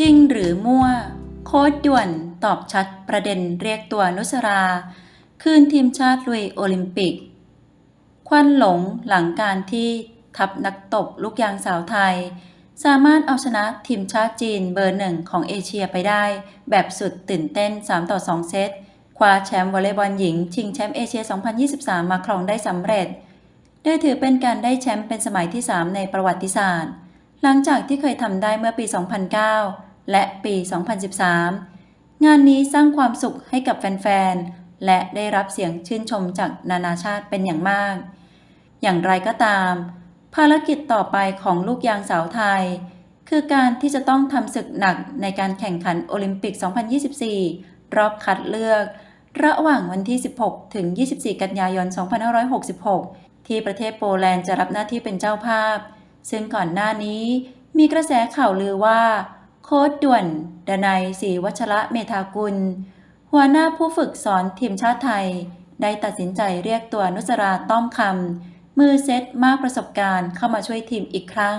จริงหรือมั่ว โค้ดด่วนตอบชัดประเด็นเรียกตัวนุสรา คืนทีมชาติลุยโอลิมปิก ควันหลงหลังการที่ทัพนักตบลูกยางสาวไทย สามารถเอาชนะทีมชาติจีนเบอร์หนึ่งของเอเชียไปได้ แบบสุดตื่นเต้น 3 ต่อ 2 เซตคว้าแชมป์วอลเลย์บอลหญิง ชิงแชมป์เอเชีย 2023 มาครองได้สำเร็จโดยถือเป็นการได้แชมป์เป็นสมัยที่ 3 ในประวัติศาสตร์ หลังจากที่เคยทำได้เมื่อปี 2009 และปี 2013 งานนี้สร้างความสุขให้กับแฟน ๆ และได้รับเสียงชื่นชมจากนานาชาติเป็นอย่างมาก อย่างไรก็ตาม ภารกิจต่อไปของลูกยางสาวไทย คือการที่จะต้องทำศึกหนักในการแข่งขันโอลิมปิก 2024 รอบคัดเลือก ระหว่างวันที่ 16 ถึง 24 กันยายน 2566 ที่ประเทศโปแลนด์จะรับหน้าที่เป็นเจ้าภาพ ซึ่งก่อนหน้านี้มีกระแสข่าวลือว่า โค้ดด่วน ดนัยศรีวัชระเมธากุล หัวหน้าผู้ฝึกสอนทีมชาติไทย ได้ตัดสินใจเรียกตัวนุสราต้อมคำ มือเซตมากประสบการณ์เข้ามาช่วยทีมอีกครั้ง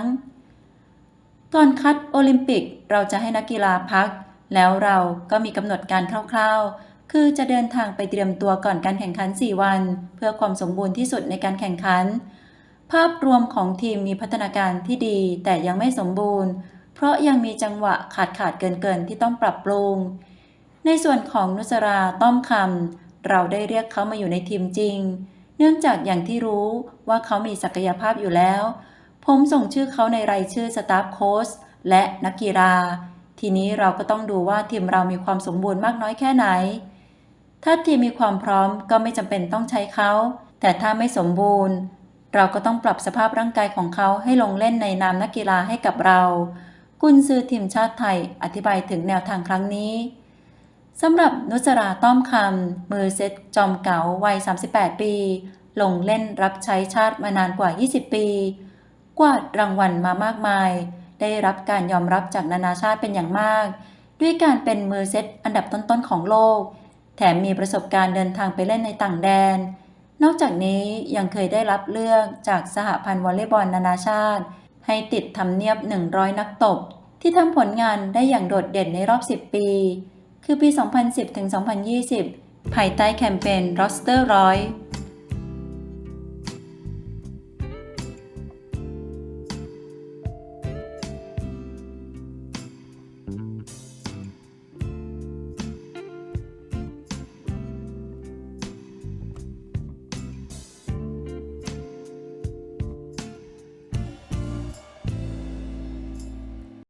ก่อนคัดโอลิมปิกเราจะให้นักกีฬาพัก แล้วเราก็มีกำหนดการคร่าวๆ คือจะเดินทางไปเตรียมตัวก่อนการแข่งขัน 4 วัน เพื่อความสมบูรณ์ที่สุดในการแข่งขัน ภาพรวมของทีมมีพัฒนาการที่ดีแต่ยังไม่สมบูรณ์ เพราะยังมีจังหวะขาดขาดเกินเกินๆที่ต้องปรับปรุง ในส่วนของนุสราต้อมคำเราได้เรียกเขามาอยู่ในทีมจริง เนื่องจากอย่างที่รู้ว่าเขามีศักยภาพอยู่แล้ว ผมส่งชื่อเขาในรายชื่อสตาฟโค้ชและนักกีฬา ทีนี้เราก็ต้องดูว่าทีมเรามีความสมบูรณ์มากน้อยแค่ไหน ถ้าทีมมีความพร้อมก็ไม่จำเป็นต้องใช้เขา แต่ถ้าไม่สมบูรณ์ เราก็ต้องปรับสภาพร่างกายของเขาให้ลงเล่นในนามนักกีฬาให้กับเรา กุนซือทีมชาติไทยอธิบายถึงแนวทางครั้งนี้สำหรับนุสราต้อมคำ มือเซตจอมเก๋าวัย 38 ปี ลงเล่นรับใช้ชาติมานานกว่า 20 ปี กวาดรางวัลมามากมาย ได้รับการยอมรับจากนานาชาติเป็นอย่างมาก ด้วยการเป็นมือเซตอันดับต้นๆของโลก แถมมีประสบการณ์เดินทางไปเล่นในต่างแดน นอกจากนี้ยังเคยได้รับเลือกจากสหพันธ์วอลเลย์บอลนานาชาติ ให้ติดทำเนียบ 100 นักตบ ที่ทำผลงานได้อย่างโดดเด่นในรอบ 10 ปี คือปี 2010 ถึง 2020 ภายใต้แคมเปญ Roster 100